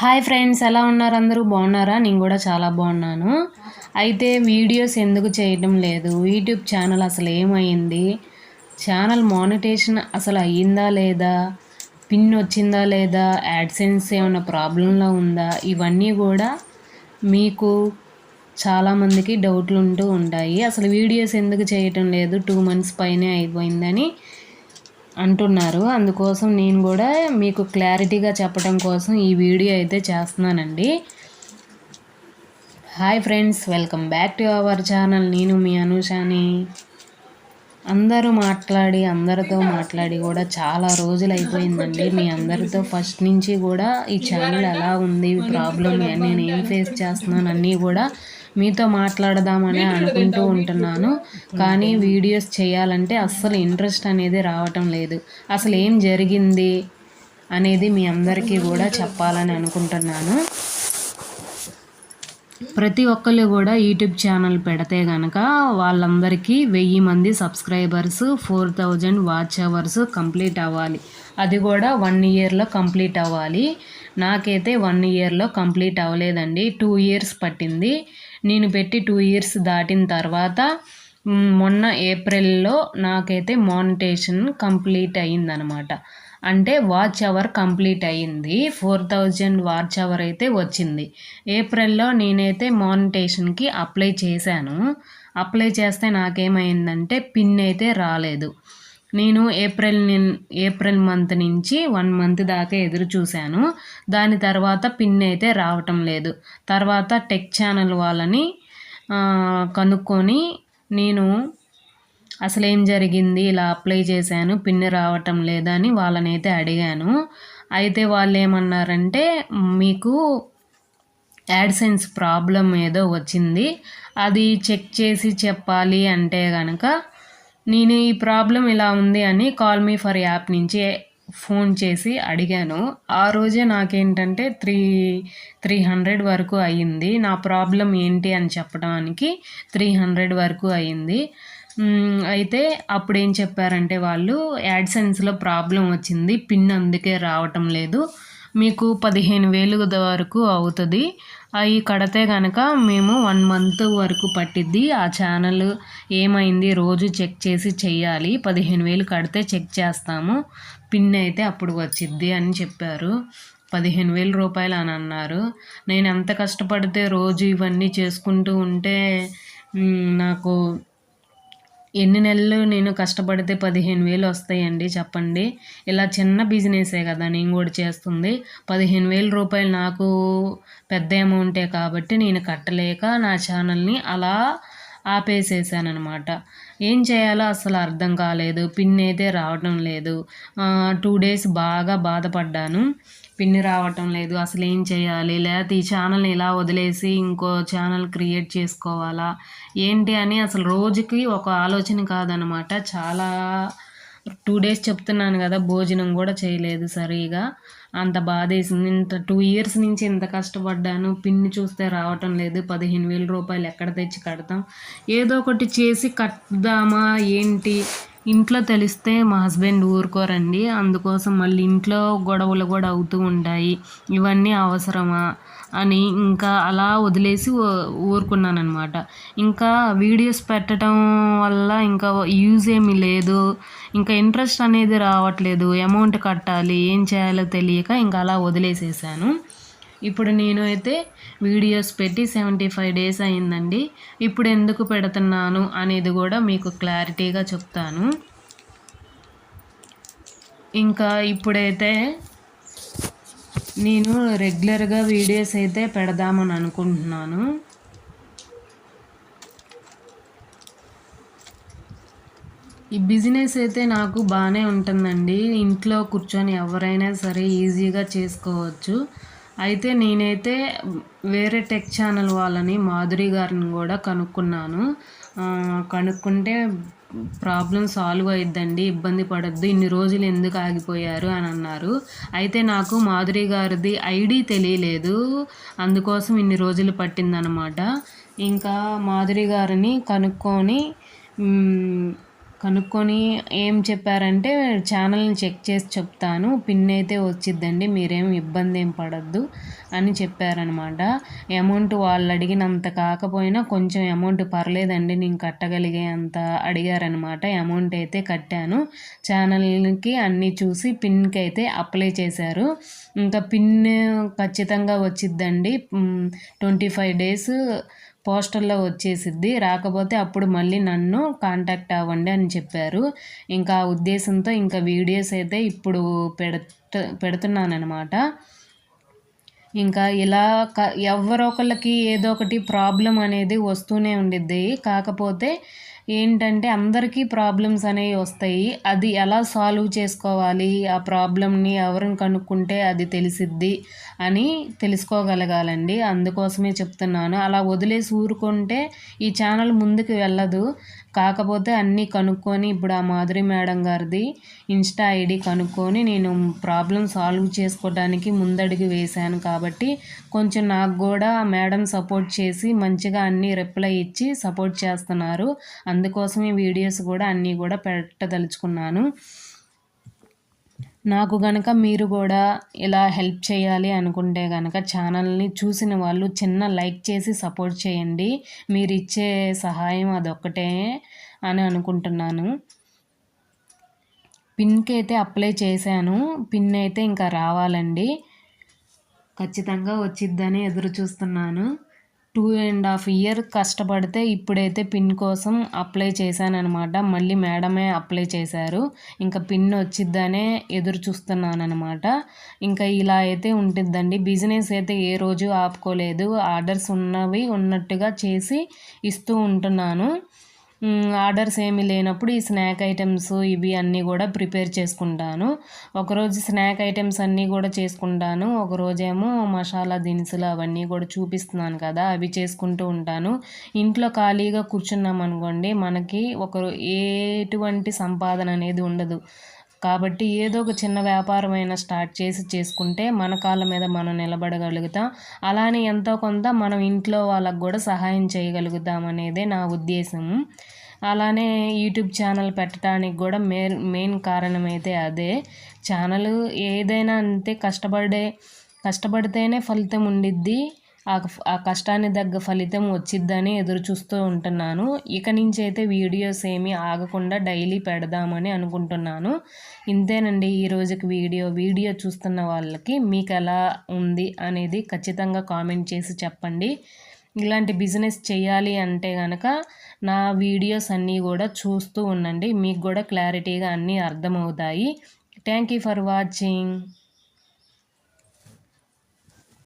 Hi friends ఎలా ఉన్నారు? అందరూ బాగున్నారా? నేను కూడా చాలా బాగున్నాను. అయితే వీడియోస్ ఎందుకు చేయడం లేదు? యూట్యూబ్ ఛానల్ అసలు ఏమైంది? ఛానల్ మానిటేషన్ అసలు అయ్యిందా లేదా? పిన్ వచ్చిందా లేదా? యాడ్సెన్స్ ఏమైనా ప్రాబ్లంలో ఉందా? ఇవన్నీ కూడా మీకు చాలామందికి డౌట్లు ఉంటూ ఉంటాయి. అసలు వీడియోస్ ఎందుకు చేయటం లేదు? టూ మంత్స్ పైనే అయిపోయిందని అంటున్నారు. అందుకోసం నేను కూడా మీకు క్లారిటీగా చెప్పడం కోసం ఈ వీడియో అయితే చేస్తున్నానండి. Hi friends welcome back to our channel. నేను మీ అనుషాని. అందరూ మాట్లాడి అందరితో మాట్లాడి కూడా చాలా రోజులు అయిపోయిందండి మీ అందరితో ఫస్ట్ నుంచి కూడా ఈ ఛానల్ ఎలా ఉంది ప్రాబ్లం నేను ఏం ఫేస్ చేస్తున్నాను అన్నీ కూడా మీతో మాట్లాడదామని అనుకుంటూ ఉంటున్నాను. కానీ వీడియోస్ చేయాలంటే అస్సలు ఇంట్రెస్ట్ అనేది రావటం లేదు. అసలు ఏం జరిగింది అనేది మీ అందరికీ కూడా చెప్పాలని అనుకుంటున్నాను. ప్రతి ఒక్కళ్ళు కూడా యూట్యూబ్ ఛానల్ పెడితే కనుక వాళ్ళందరికీ వెయ్యి మంది subscribers four thousand watch hours complete అవ్వాలి. అది కూడా వన్ ఇయర్లో కంప్లీట్ అవ్వాలి. నాకైతే వన్ ఇయర్లో కంప్లీట్ అవ్వలేదండి. టూ ఇయర్స్ పట్టింది. నేను పెట్టి టూ ఇయర్స్ దాటిన తర్వాత మొన్న ఏప్రిల్లో నాకైతే మానిటేషన్ కంప్లీట్ అయ్యిందనమాట. అంటే వాచ్ అవర్ కంప్లీట్ అయ్యింది. ఫోర్ థౌజండ్ వాచ్ అవర్ అయితే వచ్చింది. ఏప్రిల్లో నేనైతే మానిటేషన్కి అప్లై చేశాను. అప్లై చేస్తే నాకేమైందంటే పిన్ అయితే రాలేదు. నేను ఏప్రిల్ ఏప్రిల్ మంత్ నుంచి వన్ మంత్ దాకా ఎదురు చూశాను. దాని తర్వాత పిన్ అయితే రావటం లేదు. తర్వాత టెక్ ఛానల్ వాళ్ళని కనుక్కొని నేను అసలు ఏం జరిగింది? ఇలా అప్లై చేశాను పిన్ రావటం లేదని వాళ్ళని అయితే అడిగాను. అయితే వాళ్ళు ఏమన్నారంటే మీకు యాడ్సెన్స్ ప్రాబ్లం ఏదో వచ్చింది. అది చెక్ చేసి చెప్పాలి అంటే కనుక నేను ఈ ప్రాబ్లం ఇలా ఉంది అని కాల్ మీ ఫర్ యాప్ నుంచి ఫోన్ చేసి అడిగాను. ఆ రోజే నాకేంటంటే త్రీ త్రీ హండ్రెడ్ వరకు అయ్యింది. నా ప్రాబ్లం ఏంటి అని చెప్పడానికి త్రీ హండ్రెడ్ వరకు అయ్యింది. అయితే అప్పుడు ఏం చెప్పారంటే వాళ్ళు యాడ్సెన్స్లో ప్రాబ్లం వచ్చింది పిన్ అందుకే రావటం లేదు మీకు పదిహేను వేలు వరకు అవుతుంది అవి కడితే కనుక మేము వన్ మంత్ వరకు పట్టిద్ది ఆ ఛానల్ ఏమైంది రోజు చెక్ చేసి చెయ్యాలి పదిహేను వేలు కడితే చెక్ చేస్తాము పిన్ అయితే అప్పుడు వచ్చిద్ది అని చెప్పారు. పదిహేను వేల రూపాయలు అని అన్నారు. నేను ఎంత కష్టపడితే రోజు ఇవన్నీ చేసుకుంటూ ఉంటే నాకు ఎన్ని నెలలు నేను కష్టపడితే పదిహేను వేలు వస్తాయండి చెప్పండి. ఇలా చిన్న బిజినెసే కదా నేను కూడా చేస్తుంది. పదిహేను వేల రూపాయలు నాకు పెద్ద అమౌంటే కాబట్టి నేను కట్టలేక నా ఛానల్ని అలా ఆపేసేసానమాట ఏం చేయాలో అసలు అర్థం కాలేదు. పిన్ అయితే రావడం లేదు. టూ డేస్ బాగా బాధపడ్డాను. పిన్ రావటం లేదు అసలు ఏం చేయాలి? లేకపోతే ఈ ఛానల్ని ఇలా వదిలేసి ఇంకో ఛానల్ క్రియేట్ చేసుకోవాలా? ఏంటి అని అసలు రోజుకి ఒక ఆలోచన కాదనమాట. చాలా టూ డేస్ చెప్తున్నాను కదా భోజనం కూడా చేయలేదు సరిగా. అంత బాధేసింది. ఇంత టూ ఇయర్స్ నుంచి ఇంత కష్టపడ్డాను. పిన్ని చూస్తే రావటం లేదు. పదిహేను వేల రూపాయలు ఎక్కడ తెచ్చి కడతాం? ఏదో ఒకటి చేసి కట్టుదామా? ఏంటి? ఇంట్లో తెలిస్తే మా హస్బెండ్ ఊరుకోరండి. అందుకోసం మళ్ళీ ఇంట్లో గొడవలు కూడా అవుతూ ఉంటాయి. ఇవన్నీ అవసరమా అని ఇంకా అలా వదిలేసి ఊరుకున్నాను అనమాట ఇంకా వీడియోస్ పెట్టడం వల్ల ఇంకా యూజ్ ఏమీ లేదు. ఇంకా ఇంట్రెస్ట్ అనేది రావట్లేదు. అమౌంట్ కట్టాలి. ఏం చేయాలో తెలియక ఇంకా అలా వదిలేసేసాను. ఇప్పుడు నేను అయితే వీడియోస్ పెట్టి సెవెంటీ ఫైవ్ డేస్ అయిందండి. ఇప్పుడు ఎందుకు పెడుతున్నాను అనేది కూడా మీకు క్లారిటీగా చెప్తాను. ఇంకా ఇప్పుడైతే నేను రెగ్యులర్గా వీడియోస్ అయితే పెడదామని అనుకుంటున్నాను. ఈ బిజినెస్ అయితే నాకు బాగానే ఉంటుందండి. ఇంట్లో కూర్చొని ఎవరైనా సరే ఈజీగా చేసుకోవచ్చు. అయితే నేనైతే వేరే టెక్ ఛానల్ వాళ్ళని మాధురి గారిని కూడా కనుక్కున్నాను. కనుక్కుంటే ప్రాబ్లం సాల్వ్ అయిద్దండి ఇబ్బంది పడద్దు ఇన్ని రోజులు ఎందుకు ఆగిపోయారు అని అన్నారు. అయితే నాకు మాధురి గారిది ఐడి తెలియలేదు అందుకోసం ఇన్ని రోజులు పట్టిందనమాట. ఇంకా మాధురి గారిని కనుక్కొని కనుక్కొని ఏం చెప్పారంటే ఛానల్ని చెక్ చేసి చెప్తాను. పిన్ అయితే వచ్చిద్దండి. మీరేం ఇబ్బంది ఏం పడద్దు అని చెప్పారనమాట. అమౌంట్ వాళ్ళు అడిగినంత కాకపోయినా కొంచెం అమౌంట్ పర్లేదండి. నేను కట్టగలిగే అంత అడిగారనమాట. అమౌంట్ అయితే కట్టాను. ఛానల్కి అన్నీ చూసి పిన్కి అయితే అప్లై చేశారు. ఇంకా పిన్ ఖచ్చితంగా వచ్చిద్దండి. ట్వంటీ ఫైవ్ డేస్ పోస్టల్లో వచ్చేసిద్ది. రాకపోతే అప్పుడు మళ్ళీ నన్ను కాంటాక్ట్ అవ్వండి అని చెప్పారు. ఇంకా ఆ ఉద్దేశంతో ఇంకా వీడియోస్ అయితే ఇప్పుడు పెడత పెడుతున్నానమాట ఇంకా ఇలా క ఎవరొకళ్ళకి ఏదో ఒకటి ప్రాబ్లం అనేది వస్తూనే ఉండిద్ది. కాకపోతే ఏంటంటే అందరికీ ప్రాబ్లమ్స్ అనేవి వస్తాయి. అది ఎలా సాల్వ్ చేసుకోవాలి? ఆ ప్రాబ్లమ్ని ఎవరిని కనుక్కుంటే అది తెలిసిద్ది అని తెలుసుకోగలగాలండి. అందుకోసమే చెప్తున్నాను. అలా వదిలేసి ఊరుకుంటే ఈ ఛానల్ ముందుకు వెళ్ళదు. కాకపోతే అన్నీ కనుక్కొని ఇప్పుడు ఆ మాధురి మేడం గారిది ఇన్స్టా ఐడి కనుక్కొని నేను ప్రాబ్లం సాల్వ్ చేసుకోవడానికి ముందడుగు వేశాను కాబట్టి కొంచెం నాకు కూడా మేడం సపోర్ట్ చేసి మంచిగా అన్నీ రిప్లై ఇచ్చి సపోర్ట్ చేస్తున్నారు. అందుకోసమే వీడియోస్ కూడా అన్నీ కూడా పెట్టదలుచుకున్నాను. నాకు గనక మీరు కూడా ఇలా హెల్ప్ చేయాలి అనుకుంటే కనుక ఛానల్ని చూసిన వాళ్ళు చిన్న లైక్ చేసి సపోర్ట్ చేయండి. మీరు ఇచ్చే సహాయం అదొక్కటే అని అనుకుంటున్నాను. పిన్కి అయితే అప్లై చేశాను. పిన్ అయితే ఇంకా రావాలండి. ఖచ్చితంగా వచ్చిద్దని ఎదురు చూస్తున్నాను టూ అండ్ హాఫ్ ఇయర్ కష్టపడితే ఇప్పుడైతే పిన్ కోసం అప్లై చేశానమాట మళ్ళీ మేడమే అప్లై చేశారు. ఇంకా పిన్ వచ్చిద్దనే ఎదురు చూస్తున్నానమాట అనమాట ఇంకా ఇలా అయితే ఉంటుందండి. బిజినెస్ అయితే ఏ రోజు ఆపుకోలేదు. ఆర్డర్స్ ఉన్నవి ఉన్నట్టుగా చేసి ఇస్తూ ఉంటున్నాను. ఆర్డర్స్ ఏమీ లేనప్పుడు ఈ స్నాక్ ఐటమ్స్ ఇవి అన్నీ కూడా ప్రిపేర్ చేసుకుంటాను. ఒకరోజు స్నాక్ ఐటమ్స్ అన్నీ కూడా చేసుకుంటాను. ఒకరోజేమో మసాలా దినుసులు అవన్నీ కూడా చూపిస్తున్నాను కదా అవి చేసుకుంటూ ఉంటాను. ఇంట్లో ఖాళీగా కూర్చున్నాం అనుకోండి మనకి ఒక ఎటువంటి సంపాదన అనేది ఉండదు. కాబట్టి ఏదో ఒక చిన్న వ్యాపారం అయినా స్టార్ట్ చేసి చేసుకుంటే మన కాళ్ళ మీద మనం నిలబడగలుగుతాం. అలానే ఎంతో కొంత మనం ఇంట్లో వాళ్ళకు కూడా సహాయం చేయగలుగుతాం అనేదే నా ఉద్దేశం. అలానే యూట్యూబ్ ఛానల్ పెట్టడానికి కూడా మెయిన్ మెయిన్ కారణం అయితే అదే. ఛానల్ ఏదైనా అంతే కష్టపడే కష్టపడితేనే ఫలితం ఉండిద్ది. ఆ కష్టాన్ని తగ్గ ఫలితం వచ్చిద్దని ఎదురు చూస్తూ ఉంటున్నాను. ఇక నుంచి అయితే వీడియోస్ ఏమీ ఆగకుండా డైలీ పెడదామని అనుకుంటున్నాను. ఇంతేనండి ఈ రోజుకి వీడియో. వీడియో చూస్తున్న వాళ్ళకి మీకు ఎలా ఉంది అనేది ఖచ్చితంగా కామెంట్ చేసి చెప్పండి. ఇలాంటి బిజినెస్ చేయాలి అంటే కనుక నా వీడియోస్ అన్నీ కూడా చూస్తూ ఉండండి. మీకు కూడా క్లారిటీగా అన్నీ అర్థమవుతాయి. Thank you for watching.